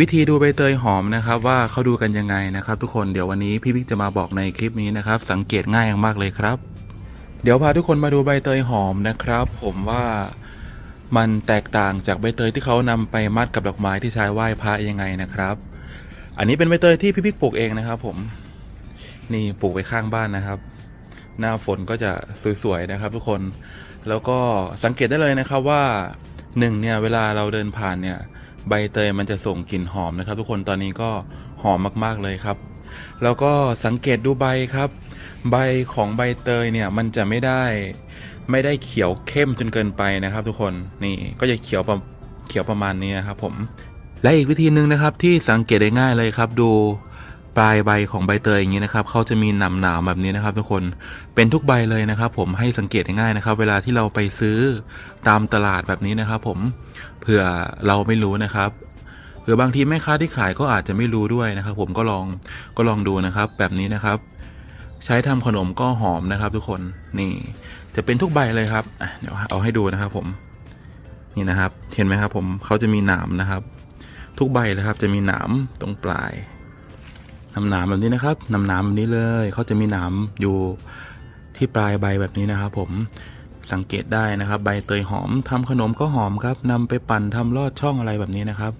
วิธีดูใบเตยหอมนะครับว่าเขาดูกันยังไงนะครับ ทุกคนเดี๋ยววันนี้พี่บิ๊กจะมาบอกในคลิปนี้นะครับ สังเกตง่ายมากเลยครับ เดี๋ยวพาทุกคนมาดูใบเตยหอมนะครับ ผมว่ามันแตกต่างจากใบเตยที่เขานำไปมัดกับดอกไม้ที่ใช้ไหว้พระยังไงนะครับ อันนี้เป็นใบเตยที่พี่บิ๊กปลูกเองนะครับ ผม นี่ปลูกไว้ข้างบ้านนะครับ หน้าฝนก็จะสวยๆนะครับ ทุกคนแล้วก็สังเกตได้เลยนะครับว่าหนึ่งเนี่ยเวลาเราเดินผ่านเนี่ย ใบเตยมันจะส่งกลิ่นหอมนะครับ ทุกคนตอนนี้ก็หอมมากๆเลยครับ แล้วก็สังเกตดูใบครับ ใบของใบเตยเนี่ยมันจะไม่ได้ ไม่ได้เขียวเข้มจนเกินไปนะครับ ทุกคนนี่ก็จะเขียวประเขียวประมาณนี้นครับผมและอีกวิธีหนึ่งนะครับที่สังเกตได้ง่ายเลยครับ ดู ปลายใบของใบเตยอย่างนี้นะครับเขาจะมีหนามหนามแบบนี้นะครับ ทุกคนเป็นทุกใบเลยนะครับ ผมให้สังเกตง่ายๆนะครับ เวลาที่เราไปซื้อตามตลาดแบบนี้นะครับ ผมเผื่อเราไม่รู้นะครับหรือบางทีแม่ค้าที่ขายก็อาจจะไม่รู้ด้วยนะครับ ผมก็ลองก็ลองดูนะครับ แบบนี้นะครับ ใช้ทำขนมก็หอมนะครับ ทุกคนนี่ จะเป็นทุกใบเลยครับเดี๋ยวเอาให้ดูนะครับ ผม นี่นะครับ เห็นไหมครับ ผมเขาจะมีหนามนะครับ ทุกใบเลยครับ จะมีหนามตรงปลาย หนามหนามๆแบบนี้นะครับหนามหนามๆแบบนี้เลยเขาจะมีหนามอยู่ที่ปลายใบแบบนี้นะครับ ผมสังเกตได้นะครับ ใบเตยหอมทำขนมก็หอมครับนำไปปั่นทำลอดช่องอะไรแบบนี้นะครับ